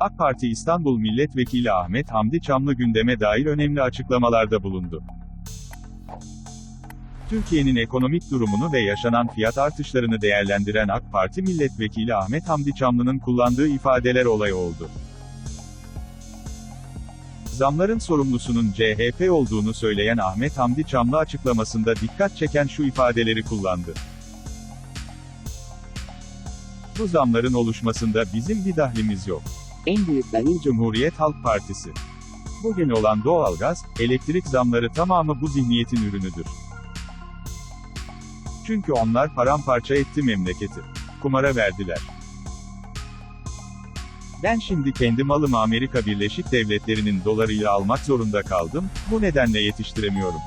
AK Parti İstanbul Milletvekili Ahmet Hamdi Çamlı gündeme dair önemli açıklamalarda bulundu. Türkiye'nin ekonomik durumunu ve yaşanan fiyat artışlarını değerlendiren AK Parti Milletvekili Ahmet Hamdi Çamlı'nın kullandığı ifadeler olay oldu. Zamların sorumlusunun CHP olduğunu söyleyen Ahmet Hamdi Çamlı açıklamasında dikkat çeken şu ifadeleri kullandı. Bu zamların oluşmasında bizim bir dahlimiz yok. En büyük dahil Cumhuriyet Halk Partisi. Bugün olan doğalgaz, elektrik zamları tamamı bu zihniyetin ürünüdür. Çünkü onlar paramparça etti memleketi. Kumara verdiler. Ben şimdi kendi malımı Amerika Birleşik Devletleri'nin dolarıyla almak zorunda kaldım, bu nedenle yetiştiremiyorum.